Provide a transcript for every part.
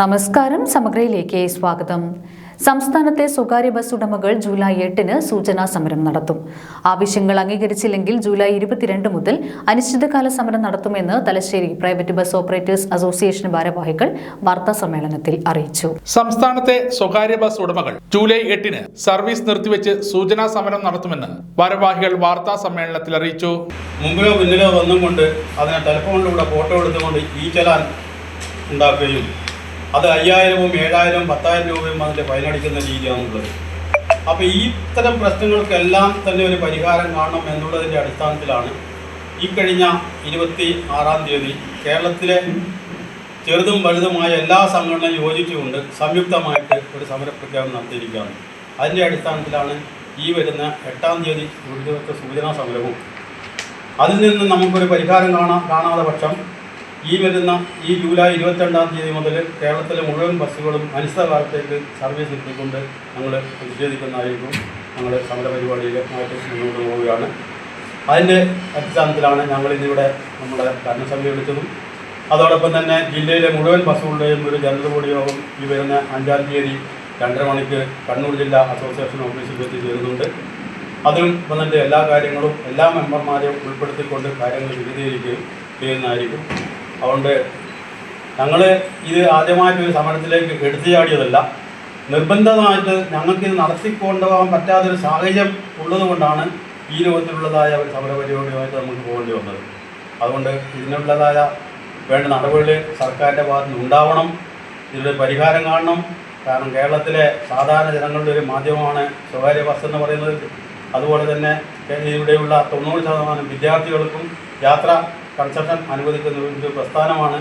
നമസ്കാരം സമഗ്രയിലേക്ക് സ്വാഗതം. സംസ്ഥാനത്തെ സ്വകാര്യ ബസ് ഉടമകൾ ജൂലൈ എട്ടിന് സൂചനാ സമരം നടത്തും. ആവശ്യങ്ങൾ അംഗീകരിച്ചില്ലെങ്കിൽ ജൂലൈ ഇരുപത്തിരണ്ട് മുതൽ അനിശ്ചിതകാല സമരം നടത്തുമെന്ന് Thalassery private bus operators association ഭാരവാഹികൾ വാർത്താ സമ്മേളനത്തിൽ അറിയിച്ചു. സംസ്ഥാനത്തെ സ്വകാര്യ ബസ് ഉടമകൾ ജൂലൈ എട്ടിന് സർവീസ് നിർത്തിവെച്ച് സൂചനാ സമരം നടത്തുമെന്ന് ഭാരവാഹികൾ വാർത്താ സമ്മേളനത്തിൽ അറിയിച്ചു. മുമ്പിലോ പിന്നിലോ വന്നും കൊണ്ട് അതിനെ ടെലിഫോണിലൂടെ ഫോട്ടോ എടുത്തുകൊണ്ട് ഈ ചലാൻ ഉണ്ടാക്കുകയും അത് അയ്യായിരവും ഏഴായിരവും പത്തായിരം രൂപയും അതിന്റെ ഫൈനടിക്കുന്ന രീതിയാണുള്ളത്. അപ്പോൾ ഈ ഇത്തരം പ്രശ്നങ്ങൾക്കെല്ലാം തന്നെ ഒരു പരിഹാരം കാണണം എന്നുള്ളതിന്റെ അടിസ്ഥാനത്തിലാണ് ഈ കഴിഞ്ഞ ഇരുപത്തി ആറാം തീയതി കേരളത്തിലെ ചെറുതും വലുതുമായ എല്ലാ സംഘടനയും യോജിച്ചുകൊണ്ട് സംയുക്തമായിട്ട് ഒരു സമരപ്രഖ്യാപനം നടത്തിയിരിക്കുകയാണ്. അതിന്റെ അടിസ്ഥാനത്തിലാണ് ഈ വരുന്ന എട്ടാം തീയതി ഒരു ദിവസത്തെ സൂചനാ സമരവും. അതിൽ നിന്ന് നമുക്കൊരു പരിഹാരം കാണാ കാണാതെ പക്ഷം ഈ വരുന്ന ഈ ജൂലൈ ഇരുപത്തിരണ്ടാം തീയതി മുതൽ കേരളത്തിലെ മുഴുവൻ ബസ്സുകളും അനിശ്ചിതകാലത്തേക്ക് സർവീസ് നിർത്തിക്കൊണ്ട് ഞങ്ങൾ പ്രതിഷേധിക്കുന്നതായിരിക്കും ഞങ്ങൾ സമരപരിപാടിയിലുമായിട്ട് മുന്നോട്ട് പോവുകയാണ്. അതിന്റെ അടിസ്ഥാനത്തിലാണ് ഞങ്ങൾ ഇന്നിവിടെ നമ്മുടെ ഭരണസമിതി വിളിച്ചതും അതോടൊപ്പം തന്നെ ജില്ലയിലെ മുഴുവൻ ബസ്സുകളുടെയും ഒരു ജനറൽ ബോഡി യോഗം ഈ വരുന്ന അഞ്ചാം തീയതി രണ്ടര മണിക്ക് കണ്ണൂർ ജില്ലാ അസോസിയേഷൻ ഓഫീസിൽ വെച്ച് ചേരുന്നുണ്ട് അതിലും തന്നെ എല്ലാ കാര്യങ്ങളും എല്ലാ മെമ്പർമാരെയും ഉൾപ്പെടുത്തിക്കൊണ്ട് കാര്യങ്ങൾ വിശദീകരിക്കുകയും ചെയ്യുന്നതായിരിക്കും. അതുകൊണ്ട് ഞങ്ങൾ ഇത് ആദ്യമായിട്ട് ഒരു സമരത്തിലേക്ക് എടുത്തു ചാടിയതല്ല നിർബന്ധമായിട്ട് ഞങ്ങൾക്ക് ഇത് നടത്തിക്കൊണ്ടുപോകാൻ പറ്റാത്തൊരു സാഹചര്യം ഉള്ളതുകൊണ്ടാണ് ഈ രൂപത്തിലുള്ളതായ ഒരു സമരപരിപാടിയുമായിട്ട് നമുക്ക് പോകേണ്ടി വന്നത്. അതുകൊണ്ട് ഇതിനുള്ളതായ വേണ്ട നടപടികൾ സർക്കാരിന്റെ ഭാഗത്ത് നിന്ന് ഉണ്ടാവണം. ഇതിനൊരു പരിഹാരം കാണണം. കാരണം കേരളത്തിലെ സാധാരണ ജനങ്ങളുടെ ഒരു മാധ്യമമാണ് സ്വകാര്യ ബസ് എന്ന് പറയുന്നത്. അതുപോലെ തന്നെ ഇവിടെയുള്ള തൊണ്ണൂറ് ശതമാനം വിദ്യാർത്ഥികൾക്കും യാത്ര കൺസെഷൻ അനുവദിക്കുന്ന ഒരു പ്രസ്ഥാനമാണ്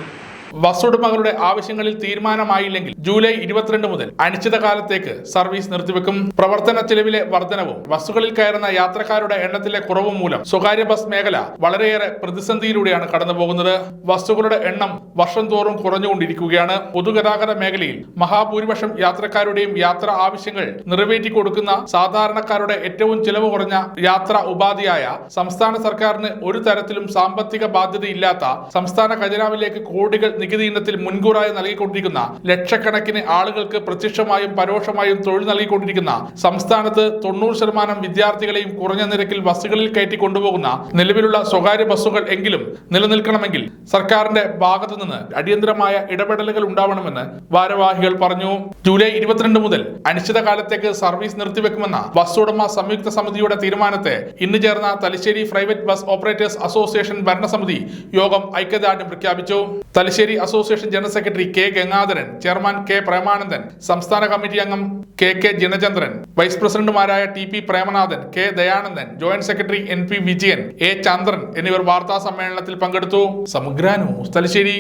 ബസ് ഉടമകളുടെ ആവശ്യങ്ങളിൽ തീരുമാനമായില്ലെങ്കിൽ ജൂലൈ ഇരുപത്തിരണ്ട് മുതൽ അനിശ്ചിതകാലത്തേക്ക് സർവീസ് നിർത്തിവെക്കും. പ്രവർത്തന ചെലവിലെ വർധനവും ബസ്സുകളിൽ കയറുന്ന യാത്രക്കാരുടെ എണ്ണത്തിലെ കുറവും മൂലം സ്വകാര്യ ബസ് മേഖല വളരെയേറെ പ്രതിസന്ധിയിലൂടെയാണ് കടന്നുപോകുന്നത്. ബസ്സുകളുടെ എണ്ണം വർഷം തോറും കുറഞ്ഞുകൊണ്ടിരിക്കുകയാണ്. പൊതുഗതാഗത മേഖലയിൽ മഹാഭൂരിപക്ഷം യാത്രക്കാരുടെയും യാത്ര ആവശ്യങ്ങൾ നിറവേറ്റി കൊടുക്കുന്ന സാധാരണക്കാരുടെ ഏറ്റവും ചിലവ് കുറഞ്ഞ യാത്ര ഉപാധിയായ സംസ്ഥാന സർക്കാരിന് ഒരു തരത്തിലും സാമ്പത്തിക ബാധ്യതയില്ലാത്ത സംസ്ഥാന ഖജനാവിലേക്ക് കോടികൾ നികുതി ഇനത്തിൽ മുൻകൂറായി നൽകിക്കൊണ്ടിരിക്കുന്ന ലക്ഷക്കണക്കിന് ആളുകൾക്ക് പ്രത്യക്ഷമായും പരോക്ഷമായും തൊഴിൽ നൽകിക്കൊണ്ടിരിക്കുന്ന സംസ്ഥാനത്ത് തൊണ്ണൂറ് ശതമാനം വിദ്യാർത്ഥികളെയും കുറഞ്ഞ നിരക്കിൽ ബസ്സുകളിൽ കയറ്റി കൊണ്ടുപോകുന്ന നിലവിലുള്ള സ്വകാര്യ ബസ്സുകൾ എങ്കിലും നിലനിൽക്കണമെങ്കിൽ സർക്കാരിന്റെ ഭാഗത്തു നിന്ന് അടിയന്തരമായ ഇടപെടലുകൾ ഉണ്ടാവണമെന്ന് ഭാരവാഹികൾ പറഞ്ഞു. ജൂലൈ ഇരുപത്തിരണ്ട് മുതൽ അനിശ്ചിതകാലത്തേക്ക് സർവീസ് നിർത്തിവെക്കുമെന്ന ബസ് ഉടമ സംയുക്ത സമിതിയുടെ തീരുമാനത്തെ ഇന്ന് ചേർന്ന Thalassery private bus operators association ഭരണസമിതി യോഗം ഐക്യദാർഢ്യം പ്രഖ്യാപിച്ചു. Thalassery association general secretary K Gangadharan chairman K Premanandan സംസ്ഥാന കമ്മിറ്റി അംഗം കെ കെ ജിനചന്ദ്രൻ വൈസ് പ്രസിഡന്റുമാരായ T P Premanathan K Dayanandan joint secretary N P Vijayan A Chandran എന്നിവർ വാർത്താ സമ്മേളനത്തിൽ പങ്കെടുത്തു. സമഗ്ര ന്യൂസ് തലശ്ശേരി.